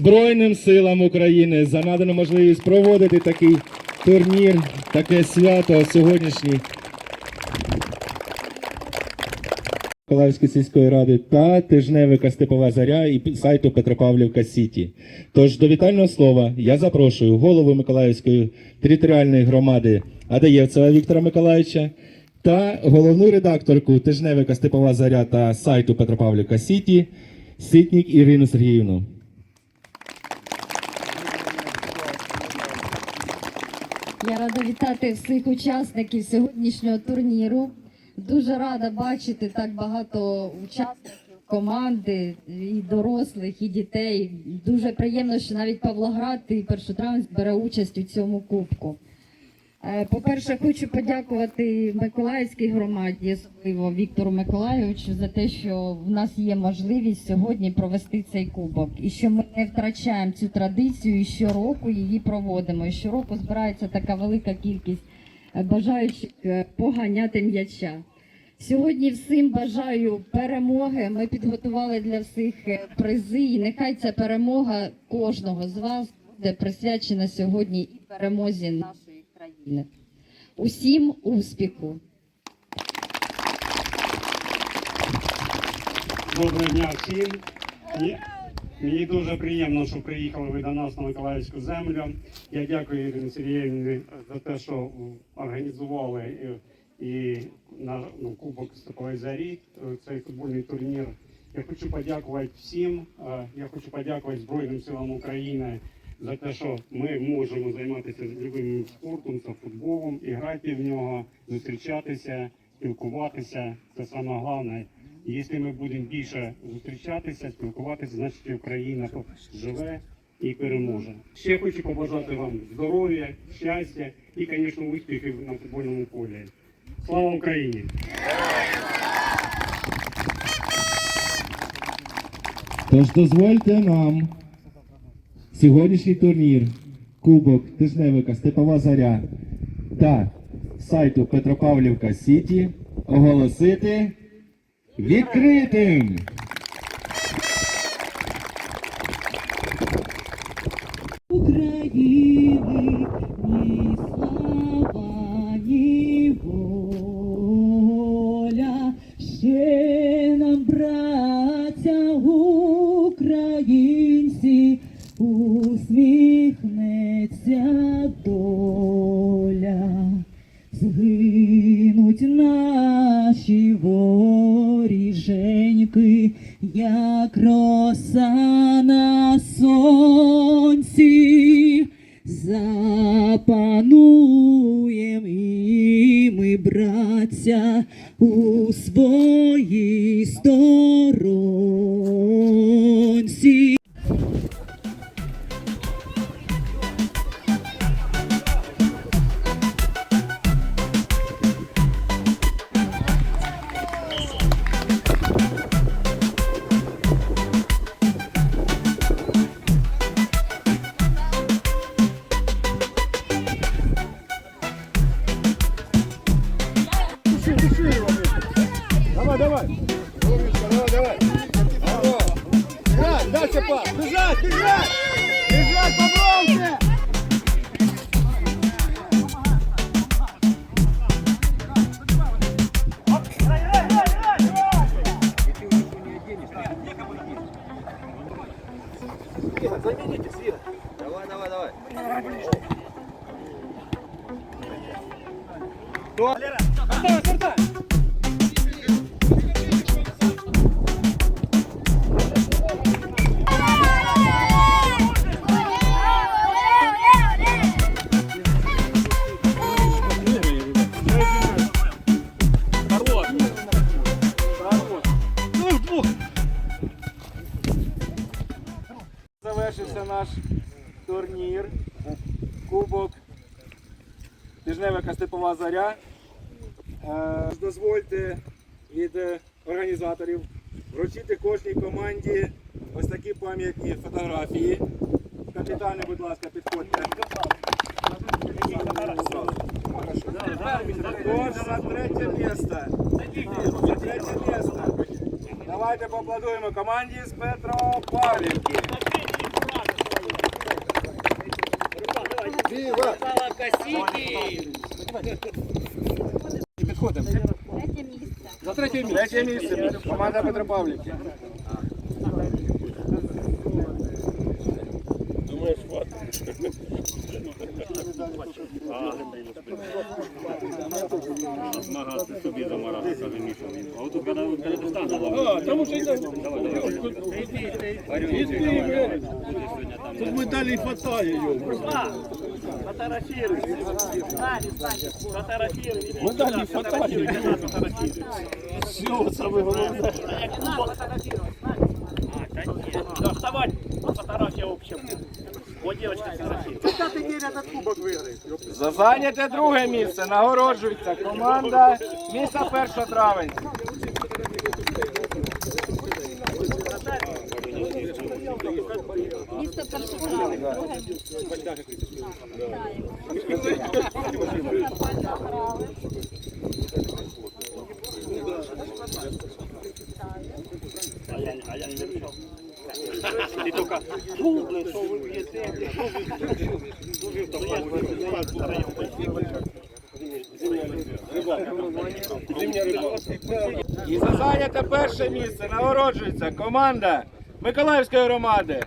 Збройним силам України за надану можливість проводити такий турнір, таке свято сьогоднішній. Миколаївської сільської ради та тижневика Степова Заря і сайту Петропавлівка Сіті. Тож до вітального слова я запрошую голову Миколаївської територіальної громади Адаєвцева Віктора Миколаївича та головну редакторку тижневика Степова Заря та сайту Петропавлівка Сіті Ситнік Ірину Сергіївну. Я рада вітати всіх учасників сьогоднішнього турніру. Дуже рада бачити так багато учасників команди, і дорослих, і дітей. Дуже приємно, що навіть Павлоград і Першотравенськ бере участь у цьому кубку. Е, По-перше, хочу подякувати Миколаївській громаді, особливо Віктору Миколайовичу, за те, що в нас є можливість сьогодні провести цей кубок, і що ми не втрачаємо цю традицію, і щороку її проводимо. І щороку збирається така велика кількість е, бажаючих е, поганяти м'яча. Сьогодні всім бажаю перемоги. Ми підготували для всіх призи, і нехай ця перемога кожного з вас буде присвячена сьогодні і перемозі нашої країни. Усім успіху! Доброго дня всім. Мені, дуже приємно, що приїхали ви до нас на Миколаївську землю. Я дякую Ірині Сергіївні за те, що організували і, і на ну, Кубок Степової Зарі, е, цей футбольний турнір. Я хочу подякувати всім. е, Я хочу подякувати Збройним силам України за те, що ми можемо займатися любим спортом, це футболом, і грати в нього, зустрічатися, спілкуватися. Це саме головне. Якщо ми будемо більше зустрічатися, спілкуватися, значить Україна живе і переможе. Ще хочу побажати вам здоров'я, щастя і, звісно, успіхів на футбольному полі. Слава Україні! Тож дозвольте нам сьогоднішній турнір Кубок тижневика Степова Заря та сайту Петропавлівка Сіті оголосити відкритим. України ні слава, ні воля, ще нам, браття браття, у своїй сторонці. Замените, Свира. Давай, давай, давай. Тижневика Степова Заря. Е, Дозвольте від е, організаторів вручити кожній команді ось такі пам'ятні фотографії. Капітани, будь ласка, підходьте. Тож за третє місце. За третє місце. Давайте поаплодуємо команді з Петропавлівки. Спасибо. Підходимо. Третє місце. За третє місце. Третє місце. Команда Петропавлівки. Змагати собі замарати, каже Міша. А от коли ти стане ловити. Тому що йде. Давай, давай. Тут медалі хватає його. Медалі хватає. Все, саме головне. Вставай, фотографія общем. О, девочка, За зайняте друге місце нагороджується команда міста А я не вирішав. Що ви п'єте. І за зайняте перше місце нагороджується команда Миколаївської громади.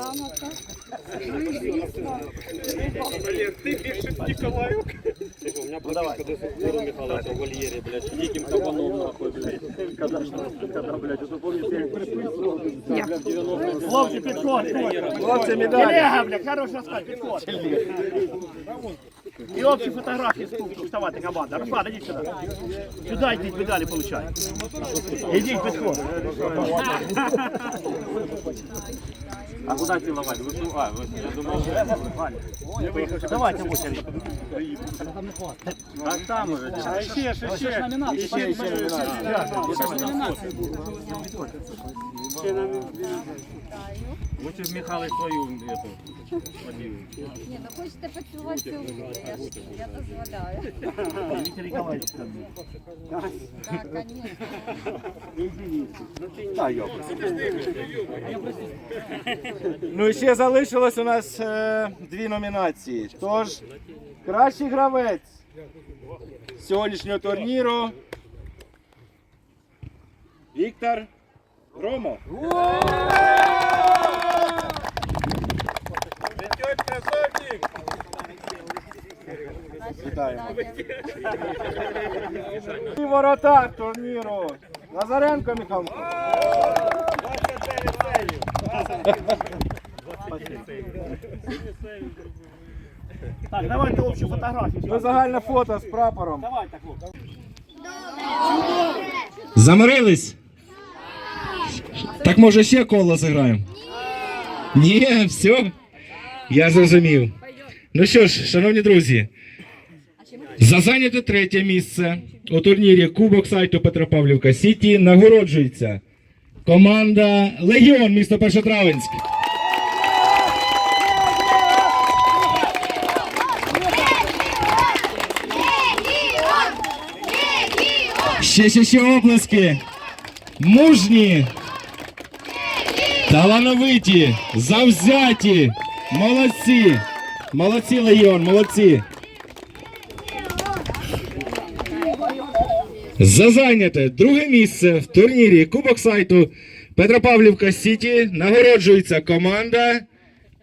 Грамота. Ну і звісно, У меня подавай. до сих пор Михайловича в вольєрі, блядь, диким кабаном нахуй, блядь. Когда, когда, блядь, это помните, як приписував, блядь, 90 Хлопці, підход, Хлопці, медалі. Телега, блядь, хороша стать, підход. І общі фотографії з кубку вставати команда. Руслан, ідіть сюди. Сюди йдіть, медалі получай. Ідіть, підход. А куди цілувати? Ви що? А, я думав, Ваня. Давайте, Буся, Так там уже. А ще, ще, ще. Ще, ще, ще. Лучше Михайлович свою эту подивим. ні, ну хочете поцілувати цілую, я, ж- я дозволяю. Виктор Николаевич там. Так, звісно. Ну і ще залишилось у нас е, дві номінації. Тож, кращий гравець сьогоднішнього турніру Віктор Громов. Вітаємо. І воротар турніру Лазаренко Михайло. Так, давайте общу фотографію. Ну загальне фото з прапором. Давайте, хлопці. Замирились? Так може ще коло зіграємо? Ні, все. Я зрозумів. Ну що ж, шановні друзі, за зайняте третє місце у турнірі Кубок сайту Петропавлівка Сіті нагороджується команда Легіон місто Першотравенськ. Ще ще ще оплески. Мужні, талановиті, завзяті. Молодці. Молодці, Легіон, молодці. За зайняте друге місце в турнірі Кубок сайту Петропавлівка Сіті нагороджується команда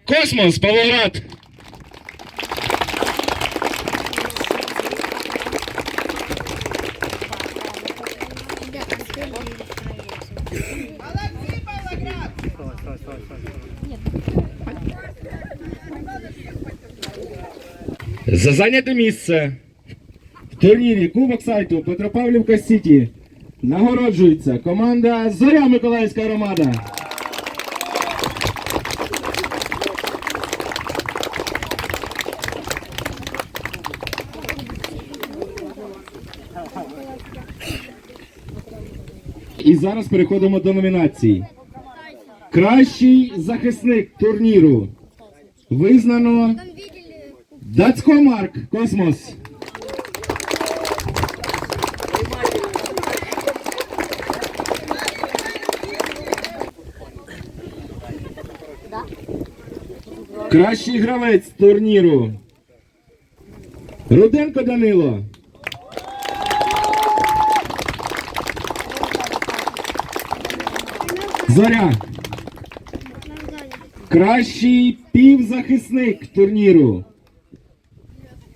Космос Павлоград. За зайняте місце турнірі Кубок сайту Петропавлівка Сіті нагороджується команда Зоря Миколаївська громада. І зараз переходимо до номінації. Кращий захисник турніру визнано Дацько Марк Космос. Кращий гравець турніру. Руденко Данило. Зоря. Кращий півзахисник турніру.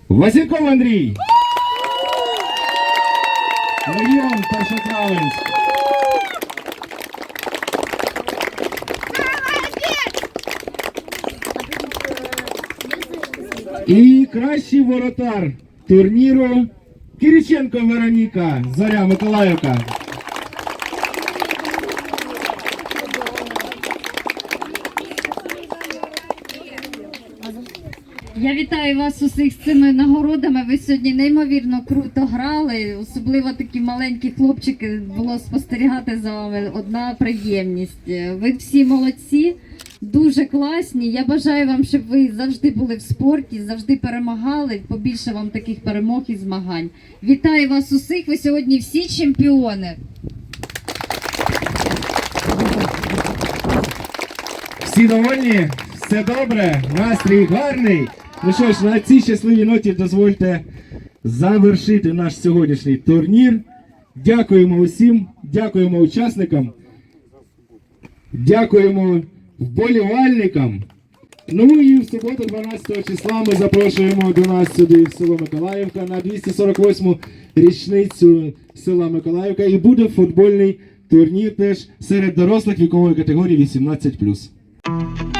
Васильков Андрій. Легіон Першотравенськ. І кращий воротар турніру Кириченко Вероніка, Зоря Миколаївка. Я вітаю вас усіх з цими нагородами. Ви сьогодні неймовірно круто грали. Особливо такі маленькі хлопчики було спостерігати за вами. Одна приємність. Ви всі молодці, дуже класні. Я бажаю вам, щоб ви завжди були в спорті, завжди перемагали. Побільше вам таких перемог і змагань. Вітаю вас усіх. Ви сьогодні всі чемпіони. Всі довольні? Все добре? Настрій гарний. Ну що ж, на цій щасливій ноті дозвольте завершити наш сьогоднішній турнір. Дякуємо усім, дякуємо учасникам, дякуємо вболівальникам. Ну і в суботу, 12 числа, ми запрошуємо до нас сюди в село Миколаївка на 248-му річницю села Миколаївка. І буде футбольний турнір теж серед дорослих вікової категорії 18+.